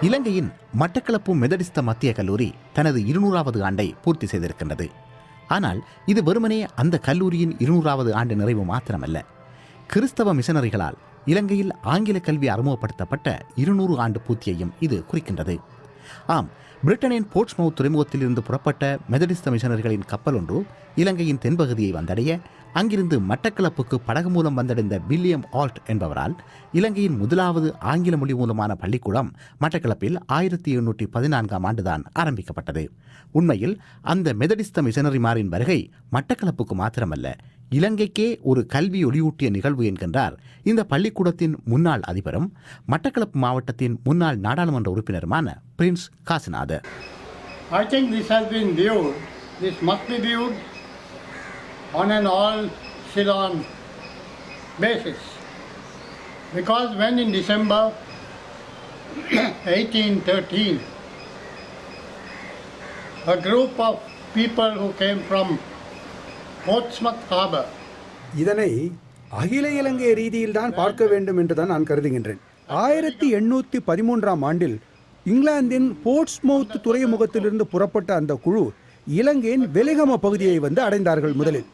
இலங்கையின் மட்டக்களப்பு மெதடிஸ்த மத்திய கல்லூரி தனது இருநூறாவது ஆண்டை பூர்த்தி செய்திருக்கின்றது. ஆனால் இது வெறுமனே அந்த கல்லூரியின் இருநூறாவது ஆண்டு நிறைவு மாத்திரமல்ல. கிறிஸ்தவ மிஷனரிகளால் இலங்கையில் ஆங்கில கல்வி அறிமுகப்படுத்தப்பட்ட இருநூறு ஆண்டு பூர்த்தியையும் இது குறிக்கின்றது. ஆம் பிரிட்டனின் போர்ட்ஸ்மவுத் துறைமுகத்திலிருந்து புறப்பட்ட மெதடிஸ்த மிஷனரிகளின் கப்பல் ஒன்று இலங்கையின் தென்பகுதியை வந்தடைய அங்கிருந்து மட்டக்களப்புக்கு படகு மூலம் வந்தடைந்த வில்லியம் ஆல்ட் என்பவரால் இலங்கையின் முதலாவது ஆங்கில மொழி மூலமான பள்ளிக்கூடம் மட்டக்களப்பில் ஆயிரத்தி எண்ணூற்றி பதினான்காம் ஆண்டுதான் ஆரம்பிக்கப்பட்டது. உண்மையில் அந்த மெதடிஸ்த மிஷனரிமாரின் வருகை மட்டக்களப்புக்கு மாத்திரமல்ல இலங்கைக்கே ஒரு கல்வி ஒளியூட்டிய நிகழ்வு என்கின்றார் இந்த பள்ளிக்கூடத்தின் முன்னாள் அதிபரும் மட்டக்களப்பு மாவட்டத்தின் முன்னாள் நாடாளுமன்ற உறுப்பினருமான Prince Casinader I think this has been viewed, this must be viewed. On an all Ceylon basis. Because when in December 1813, a group of people who came from Portsmouth Harbour இதனை அகில இலங்கை ரீதியில் தான் பார்க்க வேண்டும் என்று தான் நான் கருதுகின்றேன் ஆயிரத்தி எண்ணூற்றி பதிமூன்றாம் ஆண்டில் இங்கிலாந்தின் போர்ட்ஸ்மவுத் துறைமுகத்திலிருந்து புறப்பட்ட அந்த குழு இலங்கையின் வெலிகம பகுதியை வந்து அடைந்தார்கள் முதலில்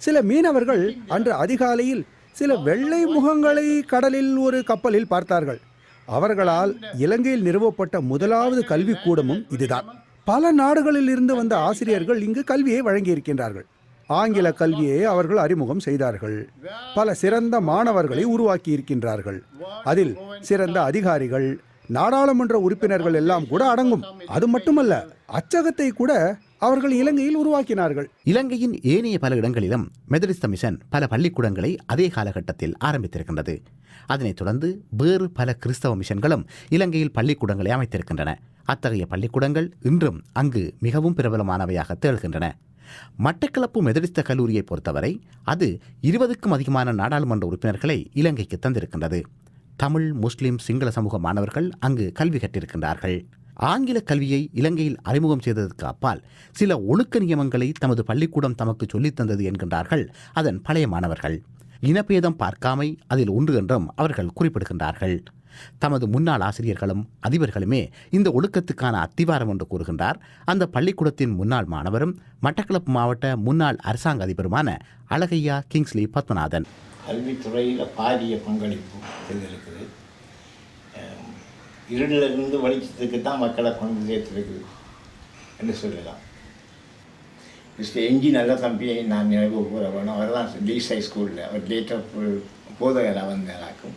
சில மீனவர்கள் அன்று அதிகாலையில் சில வெள்ளை முகங்களை கடலில் ஒரு கப்பலில் பார்த்தார்கள். அவர்களால் இலங்கையில் நிறுவப்பட்ட முதலாவது கல்விக்கூடமும் இதுதான். பல நாடுகளில் இருந்து வந்த ஆசிரியர்கள் இங்கு கல்வியை வழங்கியிருக்கின்றார்கள். ஆங்கில கல்வியை அவர்கள் அறிமுகம் செய்தார்கள். பல சிறந்த மாணவர்களை உருவாக்கி இருக்கின்றார்கள் அதில் சிறந்த அதிகாரிகள் நாடாளுமன்ற உறுப்பினர்கள் எல்லாம் கூட அடங்கும். அது மட்டுமல்ல அச்சகத்தை கூட அவர்கள் இலங்கையில் உருவாக்கினார்கள். இலங்கையின் ஏனைய பல இடங்களிலும் மெதடிஸ்த மிஷன் பல பள்ளிக்கூடங்களை அதே காலகட்டத்தில் ஆரம்பித்திருக்கின்றது. அதனைத் தொடர்ந்து வேறு பல கிறிஸ்தவ மிஷன்களும் இலங்கையில் பள்ளிக்கூடங்களை அமைத்திருக்கின்றன. அத்தகைய பள்ளிக்கூடங்கள் இன்றும் அங்கு மிகவும் பிரபலமானவையாக திகழ்கின்றன. மட்டக்களப்பு மெதடிஸ்த கல்லூரியை பொறுத்தவரை அது இருபதுக்கும் அதிகமான நாடாளுமன்ற உறுப்பினர்களை இலங்கைக்கு தந்திருக்கின்றது. தமிழ் முஸ்லிம் சிங்கள சமூக மாணவர்கள் அங்கு கல்வி கற்றிருக்கின்றார்கள். ஆங்கில கல்வியை இலங்கையில் அறிமுகம் செய்ததற்கு அப்பால் சில ஒழுக்க நியமங்களை தமது பள்ளிக்கூடம் தமக்கு சொல்லித் தந்தது என்கின்றார்கள் அதன் பழைய மாணவர்கள். இனபேதம் பார்க்காமை அதில் ஒன்று என்றும் அவர்கள் குறிப்பிடுகின்றார்கள். தமது முன்னாள் ஆசிரியர்களும் அதிபர்களுமே இந்த ஒழுக்கத்துக்கான அத்திவாரம் என்று கூறுகின்றார். அந்த பள்ளிக்கூடத்தின் முன்னாள் மாணவரும் மட்டக்களப்பு மாவட்ட முன்னாள் அரசாங்க அதிபருமான அழகையா கிங்ஸ்லி பத்மநாதன். கல்வித்துறையில் பாரிய பங்களிப்பு இருக்குது இருளிலிருந்து வெளிச்சத்துக்கு தான் மக்களை கொண்டு சேர்த்துருக்குது என்று சொல்லலாம். மிஸ்டர் எஞ்சி நல்ல தம்பியை நான் நினைவு கூற வேணும் அவர் தான் டிசை ஸ்கூலில். அவர் லேட்டர் போதகராக வந்தாக்கும்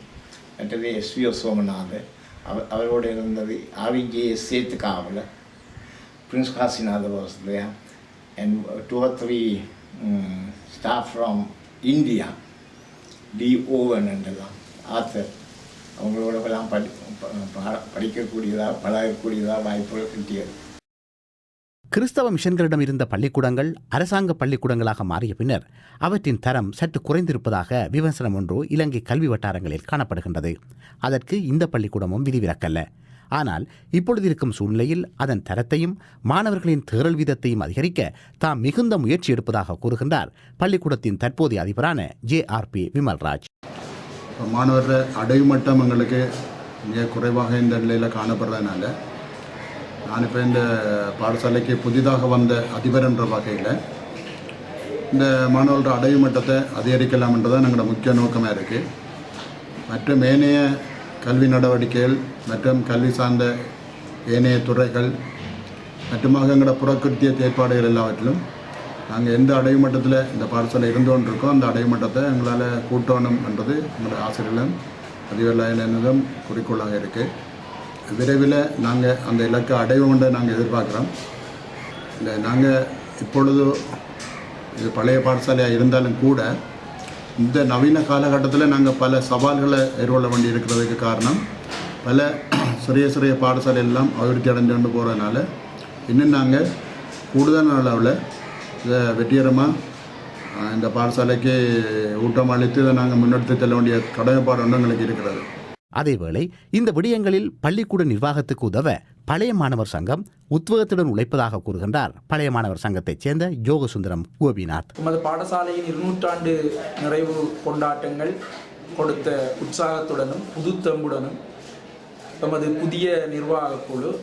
மற்றது எஸ்விஓ சோமநாத் அவர் அவரோடு இருந்தது ஆவிஜிஎஸ் சேத்துக்காவில் Prince Casinader was there and two or three um, staff from India டி ஓவன் என்றெல்லாம் ஆத்தர். அவங்களோடலாம் படி படிக்கக்கூடியதாக பழகக்கூடியதாக வாய்ப்புகள் கிட்டியது. கிறிஸ்தவ மிஷன்களிடம் இருந்த பள்ளிக்கூடங்கள் அரசாங்க பள்ளிக்கூடங்களாக மாறிய பின்னர் அவற்றின் தரம் சற்று குறைந்திருப்பதாக விமர்சனம் ஒன்று இலங்கை கல்வி வட்டாரங்களில் காணப்படுகின்றது. அதற்கு இந்த பள்ளிக்கூடமும் விதிவிலக்கல்ல. ஆனால் இப்பொழுது இருக்கும் சூழ்நிலையில் அதன் தரத்தையும் மாணவர்களின் தேறல் வீதத்தையும் அதிகரிக்க தாம் மிகுந்த முயற்சி எடுப்பதாக கூறுகின்றார் பள்ளிக்கூடத்தின் தற்போதைய அதிபரான ஜே ஆர் பி விமல்ராஜ். இப்போ அடைவு மட்டம் எங்களுக்கு மிக குறைவாக இந்த நிலையில் காணப்படுறதுனால நான் இப்போ இந்த பாடசாலைக்கு புதிதாக வந்த அதிபர் என்ற வகையில் இந்த மாணவர்களோட அடைமட்டத்தை அதிகரிக்கலாம்ன்றதான் எங்களோட முக்கிய நோக்கமாக இருக்குது மற்றும் ஏனைய கல்வி நடவடிக்கைகள் மற்றும் கல்வி சார்ந்த ஏனைய துறைகள் மற்றுமாக எங்களோட புறக்கிருத்திய ஏற்பாடுகள் எல்லாவற்றிலும் நாங்கள் எந்த அடைமட்டத்தில் இந்த பாடசாலை இருந்தோன்னு இருக்கோம் அந்த அடைமட்டத்தை எங்களால் கூட்டணும் என்றது எங்களோட ஆசிரியர்களும் அதிபர்லாயினதும் குறிக்கோளாக இருக்குது விரைவில் நாங்கள் அந்த இலக்கை அடைவோம்ன்ற நாங்கள் எதிர்பார்க்குறோம். இல்லை நாங்கள் இப்பொழுது இது பழைய பாடசாலையாக இருந்தாலும் கூட இந்த நவீன காலகட்டத்தில் நாங்கள் பல சவால்களை எதிர்கொள்ள வேண்டி இருக்கிறதுக்கு காரணம் பல சிறிய சிறிய பாடசாலை எல்லாம் அபிவிருத்தி அடைஞ்சு கொண்டு போகிறதுனால இன்னும் நாங்கள் கூடுதல் அளவில் வெற்றிகரமாக இந்த பாடசாலைக்கு ஊட்டம் அளித்து நாங்கள் முன்னெடுத்து செல்ல வேண்டிய கடமைப்பாடு ஒன்று எங்களுக்கு இருக்கிறது. அதேவேளை இந்த விடயங்களில் பள்ளிக்கூட நிர்வாகத்துக்கு உதவ பழைய மாணவர் சங்கம் உத்வேகத்துடன் உழைப்பதாக கூறுகின்றார். பழைய மாணவர் சங்கத்தைச் சேர்ந்த யோகசுந்தரம் கோபிநாத். எமது பாடசாலையின் இருநூற்றாண்டு நிறைவு கொண்டாட்டங்கள் கொடுத்த உற்சாகத்துடனும் புதுத்தம்புடனும் எமது புதிய நிர்வாகக் குழு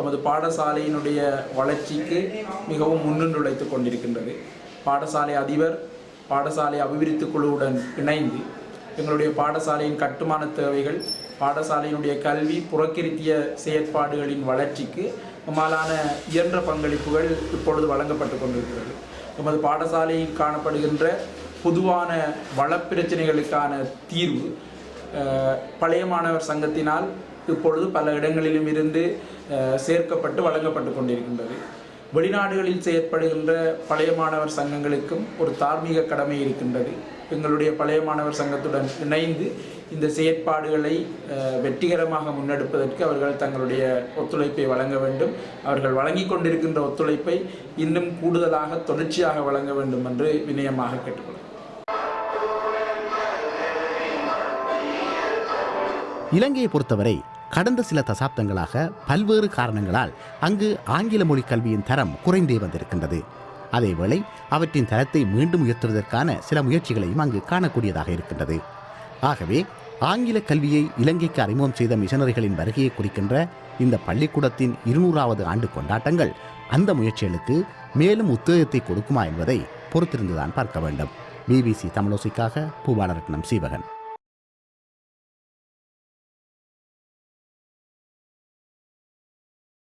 நமது பாடசாலையினுடைய வளர்ச்சிக்கு மிகவும் முன்னின்றுழைத்து கொண்டிருக்கின்றது. பாடசாலை அதிபர் பாடசாலை அபிவிருத்தி குழுவுடன் இணைந்து எங்களுடைய பாடசாலையின் கட்டுமான தேவைகள் பாடசாலையினுடைய கல்வி புறக்கிருத்திய செயற்பாடுகளின் வளர்ச்சிக்கு நம்மாலான இயன்ற பங்களிப்புகள் இப்பொழுது வழங்கப்பட்டு கொண்டிருக்கிறது. எமது பாடசாலையில் காணப்படுகின்ற பொதுவான வளப்பிரச்சனைகளுக்கான தீர்வு பழைய மாணவர் சங்கத்தினால் இப்பொழுது பல இடங்களிலும் இருந்து சேர்க்கப்பட்டு வழங்கப்பட்டு கொண்டிருக்கின்றது. வெளிநாடுகளில் செயற்படுகின்ற பழைய மாணவர் சங்கங்களுக்கும் ஒரு தார்மீக கடமை இருக்கின்றது. எங்களுடைய பழைய மாணவர் சங்கத்துடன் இணைந்து இந்த செயற்பாடுகளை வெற்றிகரமாக முன்னெடுப்பதற்கு அவர்கள் தங்களுடைய ஒத்துழைப்பை வழங்க வேண்டும். அவர்கள் வழங்கி கொண்டிருக்கின்ற ஒத்துழைப்பை இன்னும் கூடுதலாக தொடர்ச்சியாக வழங்க வேண்டும் என்று வினயமாக கேட்டுக்கொள்கிறேன். இலங்கையை பொறுத்தவரை கடந்த சில தசாப்தங்களாக பல்வேறு காரணங்களால் அங்கு ஆங்கில மொழி கல்வியின் தரம் குறைந்தே வந்திருக்கின்றது. அதேவேளை அவற்றின் தரத்தை மீண்டும் உயர்த்துவதற்கான சில முயற்சிகளையும் அங்கு காணக்கூடியதாக இருக்கின்றது. ஆகவே ஆங்கில கல்வியை இலங்கைக்கு அறிமுகம் செய்த மிஷனரிகளின் வருகையை குறிக்கின்ற இந்த பள்ளிக்கூடத்தின் இருநூறாவது ஆண்டு கொண்டாட்டங்கள் அந்த முயற்சிகளுக்கு மேலும் உத்தேகத்தை கொடுக்குமா என்பதை பொறுத்திருந்துதான் பார்க்க வேண்டும். பிபிசி தமிழோசிக்காக பூபாலரட்னம் சீவகன்.